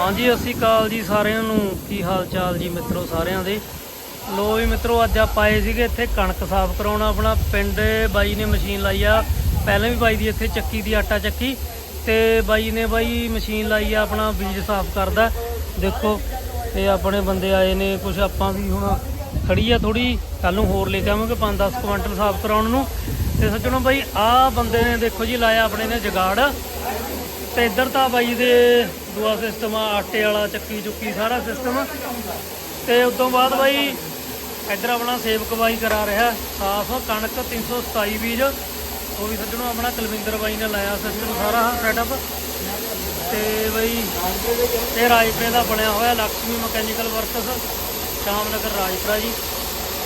ਹਾਂਜੀ ਅਸੀਂ ਅਕਾਲ ਜੀ ਸਾਰਿਆਂ ਨੂੰ। ਕੀ ਹਾਲ ਚਾਲ ਜੀ ਮਿੱਤਰੋ ਸਾਰਿਆਂ ਦੇ? ਲੋ ਵੀ ਮਿੱਤਰੋ, ਅੱਜ ਆਪਾਂ ਆਏ ਸੀਗੇ ਇੱਥੇ ਕਣਕ ਸਾਫ਼ ਕਰਾਉਣਾ। ਆਪਣਾ ਪਿੰਡ ਬਾਈ ਨੇ ਮਸ਼ੀਨ ਲਾਈ ਆ। ਪਹਿਲਾਂ ਵੀ ਬਾਈ ਦੀ ਇੱਥੇ ਚੱਕੀ ਦੀ ਆਟਾ ਚੱਕੀ। ਤੇ ਬਾਈ ਨੇ ਬਾਈ ਮਸ਼ੀਨ ਲਾਈ ਆ, ਆਪਣਾ ਬੀਜ ਸਾਫ਼ ਕਰਦਾ। ਦੇਖੋ, ਤੇ ਆਪਣੇ ਬੰਦੇ ਆਏ ਨੇ ਕੁਝ ਆਪਾਂ ਵੀ ਹੁਣ ਖੜੀ ਆ ਥੋੜੀ ਕੱਲ ਨੂੰ ਹੋਰ ਲੈ ਕੇ ਆਵਾਂਗੇ 5-10 ਕੁਇੰਟਲ ਸਾਫ਼ ਕਰਾਉਣ ਨੂੰ। ਤੇ ਸੱਜਣੋ ਬਾਈ, ਆਹ ਬੰਦੇ ਨੇ ਦੇਖੋ ਜੀ, ਲਾਇਆ ਆਪਣੇ ਨੇ ਜਗਾੜ। ਤੇ ਇੱਧਰ ਤਾਂ ਬਾਈ ਦੇ ਦੂਆ ਸਿਸਟਮ ਆ, ਆਟੇ ਵਾਲਾ, ਚੱਕੀ ਚੁੱਕੀ, ਸਾਰਾ ਸਿਸਟਮ ਤੇ ਉਸ ਤੋਂ ਬਾਅਦ ਬਾਈ ਇੱਧਰ ਆਪਣਾ ਸੇਵਕ ਬਾਈ ਕਰਾ ਰਿਹਾ, ਸਾਫ਼, ਕਣਕ 327 ਬੀਜ। ਉਹ ਵੀ ਸੱਜਣੋ ਆਪਣਾ ਕੁਲਵਿੰਦਰ ਬਾਈ ਨੇ ਲਾਇਆ ਸਿਸਟਮ ਸਾਰਾ ਸੈਟਅਪ ਤੇ ਬਈ ਇਹ ਰਾਜਪੁਰੇ ਦਾ ਬਣਿਆ ਹੋਇਆ ਲక్ష్ਮੀ ਮਕੈਨੀਕਲ ਵਰਕਸ, ਸ਼ਾਮਨਗਰ ਰਾਜਪੁਰਾ ਜੀ।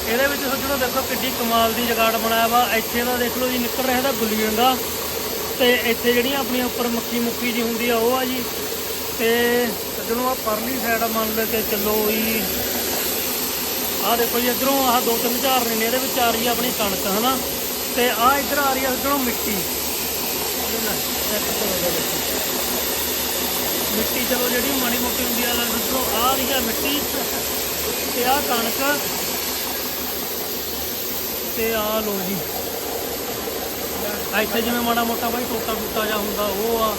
ਇਹਦੇ ਵਿੱਚ ਸੱਜਣੋ ਦੇਖੋ ਕਿੱਡੀ ਕਮਾਲ ਦੀ ਜਗਾੜ ਬਣਾਇਆ ਵਾ। ਇੱਥੇ ਦਾ ਦੇਖ ਲਓ ਜੀ, ਨਿਕਲ ਰਿਹਾ ਦਾ ਗੁੱਲੀ ਡੰਡਾ। ਤੇ ਇੱਥੇ ਜਿਹੜੀਆਂ ਆਪਣੀਆਂ ਉੱਪਰ ਮੱਕੀ ਮੁੱਕੀ ਜੀ ਹੁੰਦੀ ਆ, ਉਹ ਆ ਜੀ। ਤੇ ਜਦੋਂ ਆ ਪਰਲੀ ਸਾਈਡ ਮੰਨ ਲੈ ਕੇ ਚੱਲੋ ਜੀ ਆਹ ਦੇਖੋ ਜੀ, ਇਧਰੋਂ ਆਹ ਦੋ ਤਿੰਨ ਝਾਰ ਨੇ, ਇਹਦੇ ਵਿੱਚ ਆ ਰਹੀ ਆ ਆਪਣੀ ਕਣਕ, ਹਨਾ? ਤੇ ਆ ਇੱਧਰ ਆ ਰਹੀ ਆ ਸੱਜਣੋ ਮਿੱਟੀ। ਮਿੱਟੀ ਚਲੋ ਜਿਹੜੀ ਮਾੜੀ ਮੋਟੀ ਹੁੰਦੀ ਆ ਸੱਜਣੋ ਆ ਰਹੀ ਆ ਮਿੱਟੀ। ਤੇ ਆ ਕਣਕ, ਤੇ ਆ ਲੋ ਜੀ। ਇੱਥੇ ਜਿਵੇਂ ਮਾੜਾ ਮੋਟਾ ਬਾਈ ਟੋਟਾ ਟੁੱਟਾ ਜਾ ਹੁੰਦਾ ਉਹ ਆ।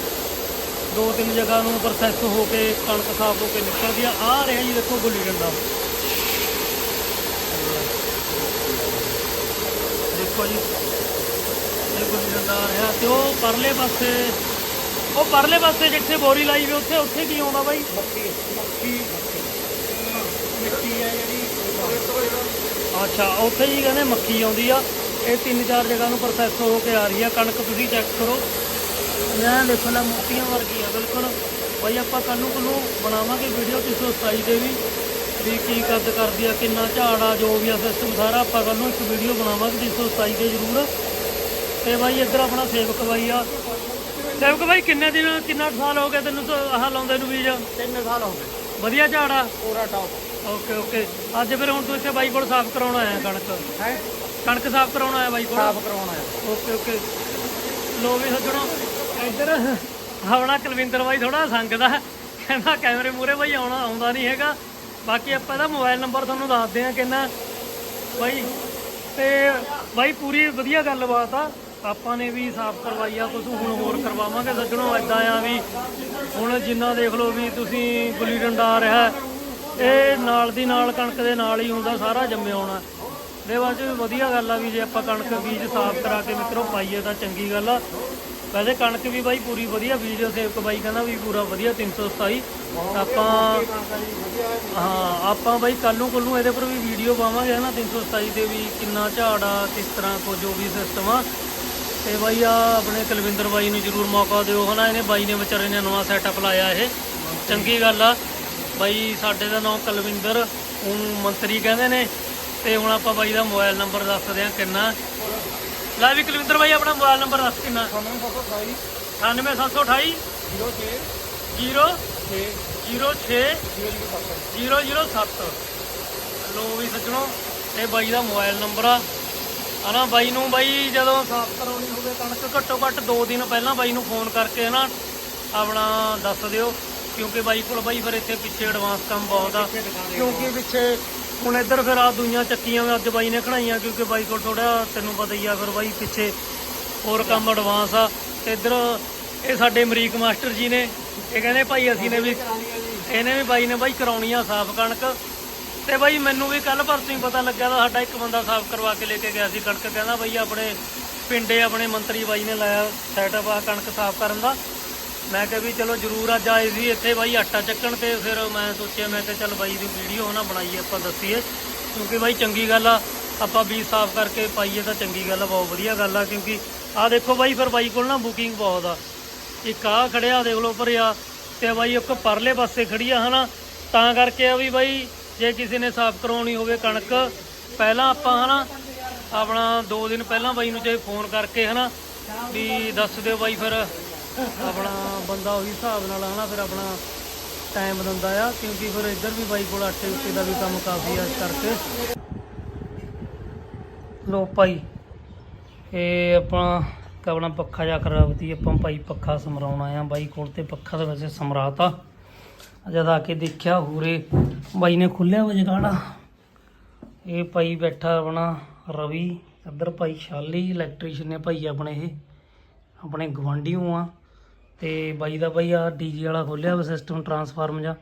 ਦੋ ਤਿੰਨ ਜਗ੍ਹਾ ਨੂੰ ਪ੍ਰੋਸੈਸ ਹੋ ਕੇ ਕਣਕ ਸਾਫ਼ ਹੋ ਕੇ ਨਿਕਲਦੀ ਆ। ਆ ਰਿਹਾ ਜੀ ਦੇਖੋ ਗੁੱਲੀ ਡੰਡਾ। ਦੇਖੋ ਜੀ ਇਹ ਗੁੱਲੀ ਡੰਡਾ ਆ ਰਿਹਾ ਤੇ ਉਹ ਪਰਲੇ ਪਾਸੇ ਉਹ ਪਰਲੇ ਪਾਸੇ ਜਿੱਥੇ ਬੋਰੀ ਲਾਈ ਵੀ ਉੱਥੇ ਉੱਥੇ ਕੀ ਆਉਂਦਾ ਬਾਈ? ਮੱਕੀ ਮੱਕੀ। ਮਿੱਟੀ ਆ ਜਿਹੜੀ। ਅੱਛਾ ਉੱਥੇ ਜੀ ਕਹਿੰਦੇ ਮੱਕੀ ਆਉਂਦੀ ਆ। ਇਹ ਤਿੰਨ ਚਾਰ ਜਗ੍ਹਾ ਨੂੰ ਪ੍ਰੋਸੈਸ ਹੋ ਕੇ ਆ ਰਹੀ ਆ ਕਣਕ ਤੁਸੀਂ ਚੈੱਕ ਕਰੋ। ਮੈਂ ਦੇਖੋ ਨਾ ਮੋਟੀਆਂ ਵਰਗੀ ਆ ਬਿਲਕੁਲ। ਬਾਈ ਆਪਾਂ ਕੱਲ ਨੂੰ ਕੱਲੂ ਬਣਾਵਾਂਗੇ ਵੀਡੀਓ 327 ਦੇ ਵੀ ਵੀ ਕੀ ਕੱਦ ਕਰਦੀ ਆ ਕਿੰਨਾ ਝਾੜ ਆ ਜੋ ਵੀ ਆ ਸਿਸਟਮ ਸਾਰਾ ਆਪਾਂ ਕੱਲ ਨੂੰ ਇੱਕ ਵੀਡੀਓ ਬਣਾਵਾਂਗੇ 327 ਦੇ ਜ਼ਰੂਰ। ਤੇ ਬਾਈ ਇੱਧਰ ਆਪਣਾ ਸੇਵਕ ਬਾਈ ਆ। ਸੇਵਕ ਬਾਈ ਕਿੰਨੇ ਦਿਨ ਕਿੰਨਾ ਸਾਲ ਹੋ ਗਿਆ ਤੈਨੂੰ ਤਾਂ ਆਹ ਲਾਉਂਦੇ ਨੂੰ ਬੀਜ? ਤਿੰਨ ਸਾਲ ਹੋ ਗਏ। ਵਧੀਆ ਝਾੜ ਆ? ਪੂਰਾ ਟੌਪ ਓਕੇ ਓਕੇ। ਅੱਜ ਫਿਰ ਹੁਣ ਤੂੰ ਇੱਥੇ ਬਾਈ ਕੋਲ ਸਾਫ਼ ਕਰਾਉਣ ਆਇਆ ਕਣਕ। ਹੈ? ਕਣਕ ਸਾਫ਼ ਕਰਾਉਣ ਆਇਆ ਬਾਈ ਕੋਲ? ਸਾਫ਼ ਕਰਾਉਣਾ ਹੈ ਓਕੇ ਓਕੇ। ਲੋ ਵੀ ਸੱਜਣੋ ਇੱਧਰ ਆਪਣਾ ਕੁਲਵਿੰਦਰ ਬਾਈ ਥੋੜਾ ਸੰਗਦਾ ਕਹਿੰਦਾ ਕੈਮਰੇ ਮੂਰੇ ਬਾਈ ਆਉਣਾ ਆਉਂਦਾ ਨਹੀਂ ਹੈਗਾ। ਬਾਕੀ ਆਪਾਂ ਇਹਦਾ ਮੋਬਾਈਲ ਨੰਬਰ ਤੁਹਾਨੂੰ ਦੱਸਦੇ ਆ ਕਿੰਨਾ। ਬਾਈ ਤੇ ਬਾਈ ਪੂਰੀ ਵਧੀਆ ਗੱਲਬਾਤ ਆ। ਆਪਾਂ ਨੇ ਵੀ ਸਾਫ਼ ਕਰਵਾਈ ਆ ਕੁਝ ਹੁਣ ਹੋਰ ਕਰਵਾਵਾਂਗੇ। ਸੱਜਣੋ ਐਦਾਂ ਆ ਵੀ ਹੁਣ ਜਿੰਨਾ ਦੇਖ ਲਓ ਵੀ ਤੁਸੀਂ ਗੁੱਲੀ ਡੰਡਾ ਆ ਰਿਹਾ ਇਹ ਨਾਲ ਦੀ ਨਾਲ ਕਣਕ ਦੇ ਨਾਲ ਹੀ ਹੁੰਦਾ ਸਾਰਾ ਜੰਮਿਆ ਹੋਣਾ। ਦੇ ਬਾਅਦ ਚ ਵਧੀਆ ਗੱਲ ਆ ਵੀ ਜੇ ਆਪਾਂ ਕਣਕ ਬੀਜ ਸਾਫ਼ ਕਰਾ ਕੇ ਮਿੱਤਰੋ ਪਾਈਏ ਤਾਂ ਚੰਗੀ ਗੱਲ ਆ। ਵੈਸੇ ਕਣਕ ਵੀ ਬਾਈ ਪੂਰੀ ਵਧੀਆ ਬੀਜ ਸੇਵਕ ਬਾਈ ਕਹਿੰਦਾ ਵੀ ਪੂਰਾ ਵਧੀਆ 327 ਆਪਾਂ ਹਾਂ, ਆਪਾਂ ਬਾਈ ਕੱਲ ਨੂੰ ਕੱਲ ਨੂੰ ਇਹਦੇ ਪਰ ਵੀ ਵੀਡੀਓ ਪਾਵਾਂਗੇ ਹਨਾ 327 'ਤੇ ਵੀ ਕਿੰਨਾ ਝਾੜ ਆ, ਕਿਸ ਤਰ੍ਹਾਂ ਕੋ ਜੋ ਵੀ ਸਿਸਟਮ ਆ। ਤੇ ਬਾਈ ਆ ਆਪਣੇ ਕੁਲਵਿੰਦਰ ਬਾਈ ਨੂੰ ਜਰੂਰ ਮੌਕਾ ਦਿਓ ਹਨਾ, ਇਹਨੇ ਬਾਈ ਨੇ ਵਿਚਾਰੇ ਨੇ ਨਵਾਂ ਸੈਟਅਪ ਲਾਇਆ ਇਹ। ਚੰਗੀ ਗੱਲ ਆ। ਬਾਈ ਸਾਡੇ ਦਾ ਨਾਮ ਕੁਲਵਿੰਦਰ, ਹੁਣ ਮੰਤਰੀ ਕਹਿੰਦੇ ਨੇ। ਤੇ ਹੁਣ ਆਪਾਂ ਬਾਈ ਦਾ ਮੋਬਾਈਲ ਨੰਬਰ ਦੱਸਦੇ ਆ ਕਿੰਨਾ। ਲੈ ਵੀ ਕੁਲਵਿੰਦਰ ਬਾਈ ਆਪਣਾ ਮੋਬਾਈਲ ਨੰਬਰ ਦੱਸ ਕਿੰਨਾ। 9728 98728 06 0 6 06 007 ਲੋ ਵੀ ਸੱਜਣੋ ਇਹ ਬਾਈ ਦਾ ਮੋਬਾਈਲ ਨੰਬਰ ਆ। ਹਨਾ ਬਾਈ ਨੂੰ ਬਾਈ ਜਦੋਂ ਸਾਫ਼ ਕਰਾਉਣੀ ਹੋਵੇ ਕਣਕ ਘੱਟੋ ਘੱਟ 2 ਦਿਨ ਪਹਿਲਾਂ ਬਾਈ ਨੂੰ ਫੋਨ ਕਰਕੇ ਨਾ ਆਪਣਾ ਦੱਸ ਦਿਓ। ਕਿਉਂਕਿ ਬਾਈ ਕੋਲ ਬਾਈ ਫਿਰ ਇੱਥੇ ਪਿੱਛੇ ਐਡਵਾਂਸ ਕੰਮ ਬਹੁਤ ਆ। ਕਿਉਂਕਿ ਪਿੱਛੇ ਹੁਣ ਇੱਧਰ ਫਿਰ ਆ ਦੁਨੀਆਂ ਚੱਕੀਆਂ ਅੱਜ ਬਾਈ ਨੇ ਖੜਾਈਆਂ ਕਿਉਂਕਿ ਬਾਈ ਕੋਲ ਥੋੜਾ ਤੈਨੂੰ ਪਤਾ ਹੀ ਆ ਫਿਰ ਬਾਈ ਪਿੱਛੇ ਹੋਰ ਕੰਮ ਐਡਵਾਂਸ ਆ ਤੇ ਇੱਧਰ ਇਹ ਸਾਡੇ ਅਮਰੀਕ ਮਾਸਟਰ ਜੀ ਨੇ ਇਹ ਕਹਿੰਦੇ ਭਾਈ ਅਸੀਂ ਨੇ ਵੀ ਇਹਨੇ ਵੀ ਬਾਈ ਨੇ ਬਾਈ ਕਰਾਉਣੀ ਆ ਸਾਫ਼ ਕਣਕ ਤੇ ਬਾਈ ਮੈਨੂੰ ਵੀ ਕੱਲ ਪਰਸੋਂ ਹੀ ਪਤਾ ਲੱਗਿਆ ਤਾਂ ਸਾਡਾ ਇੱਕ ਬੰਦਾ ਸਾਫ਼ ਕਰਵਾ ਕੇ ਲੈ ਕੇ ਗਿਆ ਸੀ ਕਣਕ ਕਹਿੰਦਾ ਬਈ ਆਪਣੇ ਪਿੰਡੇ ਆਪਣੇ ਮੰਤਰੀ ਬਾਈ ਨੇ ਲਾਇਆ ਸੈਟਅਪ ਆ ਕਣਕ ਸਾਫ਼ ਕਰਨ ਦਾ ਮੈਂ ਕਿਹਾ ਵੀ ਚਲੋ ਜਰੂਰ ਅੱਜ ਆਏ ਸੀ ਇੱਥੇ ਬਾਈ ਆਟਾ ਚੱਕਣ ਤੇ ਫਿਰ ਮੈਂ ਸੋਚਿਆ, ਮੈਂ ਕਿਹਾ ਚੱਲ ਬਾਈ ਦੀ ਵੀਡੀਓ ਨਾ ਬਣਾਈਏ, ਆਪਾਂ ਦੱਸੀਏ। ਕਿਉਂਕਿ ਬਾਈ ਚੰਗੀ ਗੱਲ ਆ, ਆਪਾਂ ਬੀਜ ਸਾਫ਼ ਕਰਕੇ ਪਾਈਏ ਤਾਂ ਚੰਗੀ ਗੱਲ ਆ, ਬਹੁਤ ਵਧੀਆ ਗੱਲ ਆ, ਕਿਉਂਕਿ ਆ ਦੇਖੋ ਬਾਈ ਫਿਰ ਬਾਈ ਕੋਲ ਨਾ ਬੁਕਿੰਗ ਬਹੁਤ ਆ। ਇੱਕ ਆ ਖੜਿਆ ਦੇਖ ਲਓ ਭਰਿਆ ਆ, ਤੇ ਬਾਈ ਇੱਕ ਪਰਲੇ ਪਾਸੇ ਖੜੀ ਆ, ਹਨਾ? ਤਾਂ ਕਰਕੇ ਆ ਵੀ ਬਾਈ ਜੇ ਕਿਸੇ ਨੇ ਸਾਫ਼ ਕਰਾਉਣੀ ਹੋਵੇ ਕਣਕ, ਪਹਿਲਾਂ ਆਪਾਂ, ਹਨਾ, ਆਪਣਾ 2 ਦਿਨ ਪਹਿਲਾਂ ਬਾਈ ਨੂੰ ਜੇ ਫੋਨ ਕਰਕੇ, ਹਨਾ, ਵੀ ਦੱਸ ਦਿਓ ਬਾਈ ਫਿਰ ਆਪਣਾ ਬੰਦਾ ਉਹੀ ਹਿਸਾਬ ਨਾਲ ਹਨਾ ਫਿਰ ਆਪਣਾ ਟਾਈਮ ਦਿੰਦਾ ਆ, ਕਿਉਂਕਿ ਫਿਰ ਇੱਧਰ ਵੀ ਬਾਈ ਕੋਲ ਆਟੇ ਉੱਤੇ ਦਾ ਵੀ ਕੰਮ ਕਾਫੀ ਆ ਇਸ ਕਰਕੇ। ਲੋ ਭਾਈ, ਇਹ ਆਪਾਂ ਆਪਣਾ ਪੱਖਾ ਜਾ ਖਰਾਬ ਸੀ ਆਪਾਂ ਭਾਈ ਪੱਖਾ ਸਮਰਾਉਣਾ ਆ ਬਾਈ ਕੋਲ ਤੇ ਪੱਖਾ ਤਾਂ ਵੈਸੇ ਸਮਰਾਤਾ। ਜਦ ਆ ਕੇ ਦੇਖਿਆ ਹੂਰੇ, ਬਾਈ ਨੇ ਖੁੱਲਿਆ ਵਜੇ ਗਾੜਾ ਇਹ ਭਾਈ ਬੈਠਾ ਆਪਣਾ ਰਵੀ, ਇੱਧਰ ਭਾਈ ਸ਼ਾਲੀ ਇਲੈਕਟ੍ਰੀਸ਼ੀਅਨ ਨੇ ਭਾਈ ਆਪਣੇ ਇਹ, ਆਪਣੇ ਗਵਾਂਢੀਓ ਆ। ਤੇ ਬਾਈ ਦਾ ਭਾਈ ਆ ਡੀਜੇ ਵਾਲਾ ਖੋਲਿਆ ਵਾ ਸਿਸਟਮ ਟਰਾਂਸਫਾਰਮ ਜਾਂ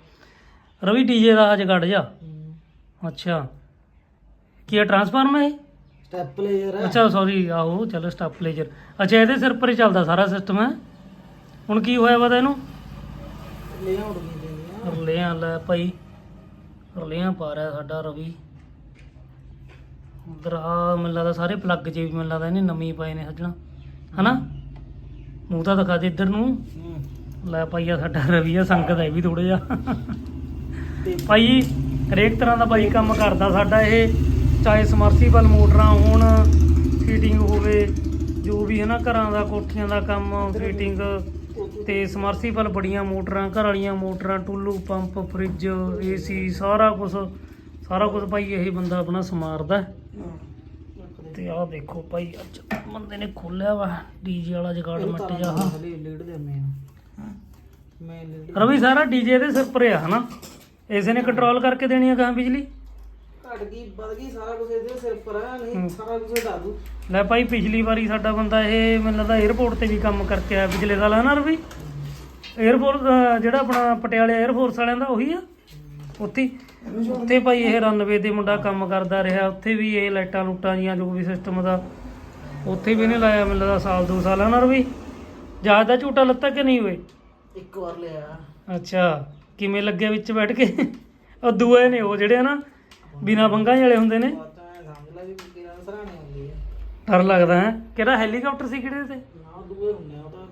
ਰਵੀ ਡੀਜੇ ਦਾ ਅੱਜ ਕੱਢ ਜਾ। ਅੱਛਾ। ਕੀ ਟਰਾਂਸਫਾਰਮ ਹੈ ਇਹ? ਸਟੈਪ ਪਲੇਅਰ ਅੱਛਾ ਸੌਰੀ ਆਹੋ ਚਲੋ ਸਟੈਪਲੇਜਰ ਅੱਛਾ ਇਹਦੇ ਸਿਰ ਪਰ ਹੀ ਚੱਲਦਾ ਸਾਰਾ ਸਿਸਟਮ ਹੈ? ਹੁਣ ਕੀ ਹੋਇਆ ਵਾ ਇਹਨੂੰ? ਲੈ ਆਉਟ ਨਹੀਂ ਦੇਣੀ ਰਲਿਆਂ ਲੈ ਭਾਈ। ਰਲਿਆਂ ਪਾ ਰਿਹਾ ਸਾਡਾ ਰਵੀ। ਉਧਰ ਆ ਮੈਨੂੰ ਲੱਗਦਾ ਸਾਰੇ ਪਲੱਗ ਜੇ ਵੀ ਮੈਨੂੰ ਲੱਗਦਾ ਇਹਨੇ ਨਵੀਂ ਪਾਏ ਨੇ ਸੱਜਣਾ। ਹਨਾ? ਮੂੰਹ ਤਾਂ ਦਿਖਾ ਦੇ ਇੱਧਰ ਨੂੰ। ਲੈ ਭਾਈ ਆ ਸਾਡਾ ਰਵੀਆ ਸੰਗਤ ਹੈ ਵੀ ਥੋੜਾ ਜਿਹਾ। ਭਾਈ, ਹਰੇਕ ਤਰ੍ਹਾਂ ਦਾ ਭਾਈ ਕੰਮ ਕਰਦਾ ਸਾਡਾ ਇਹ। ਚਾਹੇ ਸਮਰਸੀਬਲ ਮੋਟਰਾਂ ਹੋਣ ਫੀਟਿੰਗ ਹੋਵੇ, ਜੋ ਵੀ ਹੈ ਨਾ, ਘਰਾਂ ਦਾ, ਕੋਠੀਆਂ ਦਾ ਕੰਮ ਫੀਟਿੰਗ ਤੇ ਸਮਰਸੀਬਲ ਬੜੀਆਂ ਮੋਟਰਾਂ, ਘਰ ਵਾਲੀਆਂ ਮੋਟਰਾਂ, ਟੁੱਲੂ ਪੰਪ ਫ੍ਰਿਜ ਏਸੀ ਸਾਰਾ ਕੁਝ ਸਾਰਾ ਕੁਝ ਭਾਈ ਇਹ ਬੰਦਾ ਆਪਣਾ ਸਮਾਰਦਾ। ਤੇ ਆਹ ਦੇਖੋ ਭਾਈ ਅੱਜ ਬੰਦੇ ਨੇ ਖੋਲਿਆ ਵਾ ਡੀਜੇ ਵਾਲਾ ਜਗਾੜ ਮੱਟ ਜਾ। ਹਾਂ ਹਲੇ ਲੀਡ ਦੇ ਮੈਂ। ਮੈਂ ਰਵੀ ਸਾਰਾ ਡੀਜੇ ਦੇ ਸਿਰ ਪਰ ਹਨਾ? ਇਸੇ ਨੇ ਕੰਟਰੋਲ ਕਰਕੇ ਦੇਣੀ ਆ ਕਹਾਂ ਬਿਜਲੀ? ਘਟ ਗਈ ਵੱਧ ਗਈ ਸਾਰਾ ਕੁਝ ਇਹਦੇ ਸਿਰ ਪਰ ਆ ਨਹੀਂ ਸਾਰਾ ਕੁਝ ਡਾ ਦੂ ਲੈ ਭਾਈ ਪਿਛਲੀ ਵਾਰੀ ਸਾਡਾ ਬੰਦਾ ਇਹ ਮੈਨੂੰ ਲੱਗਦਾ 에어ਪੋਰਟ ਤੇ ਵੀ ਕੰਮ ਕਰਕੇ ਆਇਆ ਪਿਛਲੇ ਸਾਲ ਹਨਾ ਰਵੀ? 에어ਪੋਰਟ ਜਿਹੜਾ ਆਪਣਾ ਪਟਿਆਲੇ 에어ਫੋਰਸ ਵਾਲਿਆਂ ਦਾ ਉਹੀ ਆ? ਉੱਥੇ ਉੱਥੇ ਭਾਈ ਇਹ ਰਨਵੇ ਤੇ ਮੁੰਡਾ ਕੰਮ ਕਰਦਾ ਰਿਹਾ ਉੱਥੇ ਵੀ ਇਹ ਲਾਈਟਾਂ ਲੂਟਾਂ ਜੀਆਂ ਜੋ ਵੀ ਸਿਸਟਮ ਦਾ ਉੱਥੇ ਵੀ ਇਹਨੇ ਲਾਇਆ ਮੈਨੂੰ ਲੱਗਦਾ ਸਾਲ ਦੋ ਸਾਲ ਹੈ ਨਾ ਰਵੀ? ਜਹਾਜ਼ ਦਾ ਝੂਟਾ ਲੱਤਾ ਕਿ ਨਹੀਂ ਹੋਏ ਇੱਕ ਵਾਰ ਲਿਆ। ਅੱਛਾ ਕਿਵੇਂ ਲੱਗਿਆ ਵਿੱਚ ਬੈਠ ਕੇ? ਉਹ ਦੂਏ ਨੇ ਉਹ ਜਿਹੜੇ ਨਾ ਬਿਨਾ ਬੰਗਾਂ ਵਾਲੇ ਹੁੰਦੇ ਨੇ। ਡਰ ਲੱਗਦਾ ਹੈ? ਕਿਹੜਾ ਹੈਲੀਕਾਪਟਰ ਸੀ ਕਿਹੜੇ ਤੇ? ਨਾ ਦੂਏ ਹੁੰਦੇ ਆ ਉਹ ਤਾਂ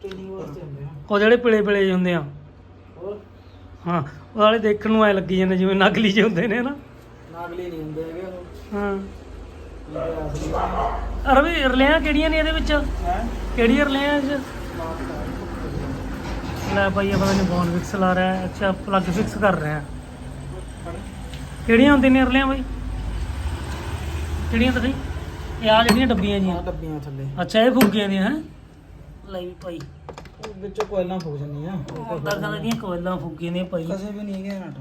ਟ੍ਰੇਨਿੰਗ ਵਾਸਤੇ ਹੁੰਦੇ ਆ। ਉਹ ਜਿਹੜੇ ਪਿਲੇ ਪਿਲੇ ਹੁੰਦੇ ਆ। ਹੋਰ? ਹਾਂ ਉਹ ਵਾਲੇ ਦੇਖਣ ਨੂੰ ਐ ਲੱਗੀ ਜਾਂਦੇ ਜਿਵੇਂ ਨਕਲੀ ਜਿਹੇ ਹੁੰਦੇ ਨੇ ਨਾ। ਨਾਗਲੇ ਨਹੀਂ ਹੁੰਦੇ ਹੈਗੇ ਉਹ। ਹਾਂ। ਅਸਲੀ ਹੈ ਰਵੀ ਰਲਿਆਂ ਕਿਹੜੀਆਂ ਨੇ ਇਹਦੇ ਵਿੱਚ? ਕਿਹੜੀਆਂ ਰਲਿਆਂ ਇਹ 'ਚ? ਲੈ ਭਾਈ ਇਹ ਪਤਾ ਨਹੀਂ ਬੌਨ ਫਿਕਸ ਲਾ ਰਿਹਾ ਹੈ। ਅੱਛਾ ਪਲੱਗ ਫਿਕਸ ਕਰ ਰਿਹਾ ਹੈ। ਕਿਹੜੀਆਂ ਹੁੰਦੀਆਂ ਨੇ ਰਲਿਆਂ ਬਾਈ? ਕਿਹੜੀਆਂ ਤਾਂ ਇਹ ਆ ਜਿਹੜੀਆਂ ਡੱਬੀਆਂ ਆ ਜੀਆਂ। ਡੱਬੀਆਂ ਥੱਲੇ। ਅੱਛਾ ਇਹ ਫੁੱਗੀਆਂ ਦੀਆਂ ਹੈ? ਲੈ ਵੀ ਭਾਈ। ਵਿੱਚੋਂ ਕੋਇਲਾਂ ਫੂਕ ਜਾਂਦੀਆਂ। ਕਹਿੰਦਾ ਦੀਆਂ ਕੋਇਲਾਂ ਫੁੱਗੀਆਂ ਦੀਆਂ ਭਾਈ। ਕਸੇ ਵੀ ਨਹੀਂ ਹੈਗੇ ਨਟ